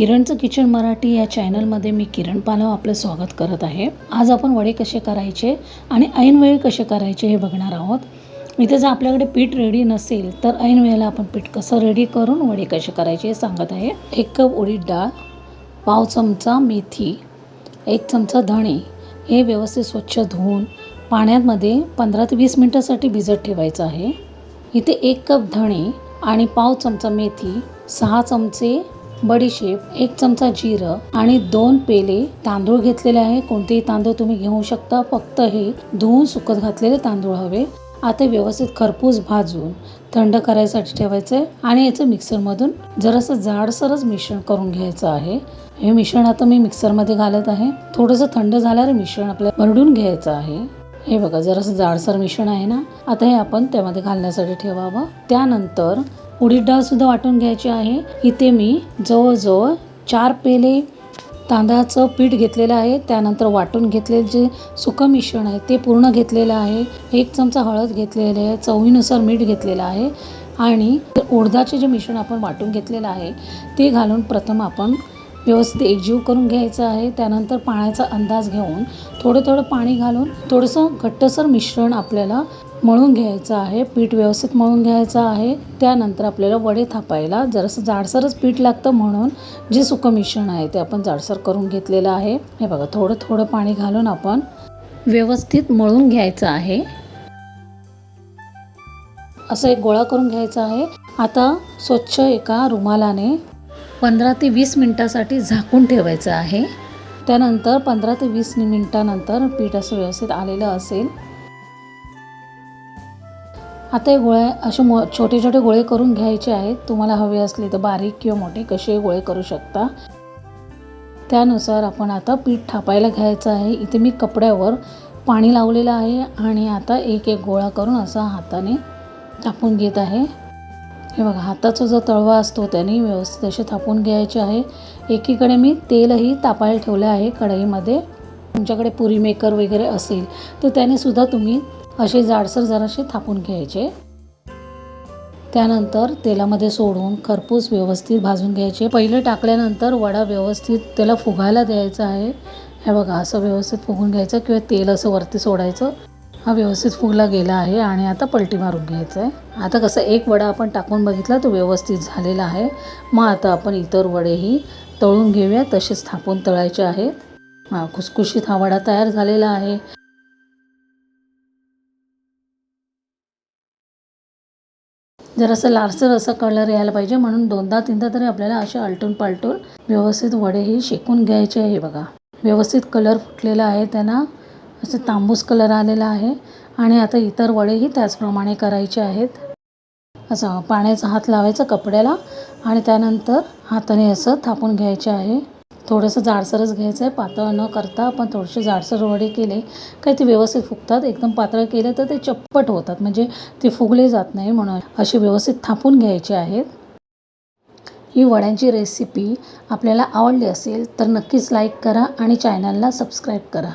किरणचं kitchen Marathi या चॅनलमध्ये मी किरण पालव आपलं स्वागत करत आहे. आज आपण वडे कसे करायचे आणि ऐनवेळी कसे करायचे हे बघणार आहोत. इथे जर आपल्याकडे पीठ रेडी नसेल तर ऐन वेळेला आपण पीठ कसं रेडी करून वडे कसे करायचे हे सांगत आहे. एक कप उडीद डाळ पाव चमचा मेथी एक चमचा धणे हे व्यवस्थित स्वच्छ धुवून पाण्यामध्ये पंधरा ते वीस मिनटासाठी भिजत ठेवायचं आहे. इथे एक कप धणे आणि पाव चमचा मेथी सहा चमचे बडीशेप एक चमचा जिरं आणि दोन पेले तांदूळ घेतलेले आहे. कोणतेही तांदूळ तुम्ही घेऊ शकता. फक्त हे धुवून सुकत घातलेले तांदूळ हवे. आता व्यवस्थित खरपूस भाजून थंड करायसाठी ठेवायचं आहे आणि याचं मिक्सरमधून जरासं जाडसरच मिश्रण करून घ्यायचं आहे. हे मिश्रण आता मी मिक्सरमध्ये घालत आहे. थोडंसं थंड झाल्यावर मिश्रण आपल्याला भरडून घ्यायचं आहे. हे बघा जरासं जाडसर मिश्रण आहे ना? आता हे आपण त्यामध्ये घालण्यासाठी ठेवावं. त्यानंतर उडीद डाळ सुद्धा वाटून घ्यायची आहे. इथे मी जवळजवळ चार पेले तांदळाचं पीठ घेतलेलं आहे. त्यानंतर वाटून घेतलेलं जे सुकं मिश्रण आहे ते पूर्ण घेतलेलं आहे. एक चमचा हळद घेतलेले आहे चवीनुसार मीठ घेतलेलं आहे. आणि उडदाचे जे मिश्रण आपण वाटून घेतलेलं आहे ते घालून प्रथम आपण व्यवस्थित एकजीव करून घ्यायचं आहे. त्यानंतर पाण्याचा अंदाज घेऊन थोडं थोडं पाणी घालून थोडंसं घट्टसर मिश्रण आपल्याला मळून घ्यायचं आहे. पीठ व्यवस्थित मळून घ्यायचं आहे. त्यानंतर आपल्याला वडे थापायला जरासं जाडसरच पीठ लागतं म्हणून जे सुकं मिश्रण आहे ते आपण जाडसर करून घेतलेलं आहे. हे बघा थोडं थोडं पाणी घालून आपण व्यवस्थित मळून घ्यायचं आहे. असं एक गोळा करून घ्यायचा आहे. आता स्वच्छ एका रुमालाने पंधरा ते वीस मिनटासाठी झाकून ठेवायचं आहे. त्यानंतर पंधरा ते वीस मिनटानंतर पीठ असं व्यवस्थित आलेलं असेल. आता हे गोळ्या असे मो छोटे छोटे गोळे करून घ्यायचे आहेत. तुम्हाला हवे असले तर बारीक किंवा मोठे कसे गोळे करू शकता. त्यानुसार आपण आता पीठ थापायला घ्यायचं आहे. इथे मी कपड्यावर पाणी लावलेलं आहे आणि आता एक एक गोळा करून असा हाताने थापून घेत आहे. हे बघा हाताचा जो तळवा असतो त्याने व्यवस्थित असे थापून घ्यायचे आहे. एकीकडे मी तेलही तापायला ठेवलं आहे कढईमध्ये. तुमच्याकडे पुरी मेकर वगैरे असेल तर त्याने सुद्धा तुम्ही असे जाडसर जरासे थापून घ्यायचे. त्यानंतर तेलामध्ये सोडून खरपूस व्यवस्थित भाजून घ्यायचे. पहिले टाकल्यानंतर वडा व्यवस्थित त्याला फुगायला द्यायचा आहे. हे बघा असं व्यवस्थित फुगून घ्यायचं किंवा तेल असं वरती सोडायचं. हा व्यवस्थित फुगला गेला आहे आणि आता पलटी मारून घ्यायचं आहे आता कसं एक वडा आपण टाकून बघितला तो व्यवस्थित झालेला आहे. मग आता आपण इतर वडेही तळून घेऊया तसेच थापून तळायचे आहेत. हां खुसखुशीत हा वडा तयार झालेला आहे. जर असं लालसर असा कलर यायला पाहिजे म्हणून दोनदा तीनदा तरी आपल्याला असे आलटून पालटून व्यवस्थित वडेही शेकून घ्यायचे आहे बघा. व्यवस्थित कलर फुटलेला आहे त्यांना. असं तांबूस कलर आलेला आहे आणि आता इतर वडेही त्याचप्रमाणे करायचे आहेत. असं पाण्याचा हात लावायचा कपड्याला आणि त्यानंतर हाताने असं थापून घ्यायचे आहे. थोडंसं जाडसरच घ्यायचं आहे पातळ न करता आपण थोडेसे जाडसर वडे केले. काही ते व्यवस्थित फुगतात. एकदम पातळ केले तर ते चप्पट होतात. म्हणजे ते फुगले जात नाही म्हणून असे व्यवस्थित थापून घ्यायचे आहेत. ही वड्यांची रेसिपी आपल्याला आवडली असेल तर नक्कीच लाईक करा आणि चॅनलला सबस्क्राईब करा.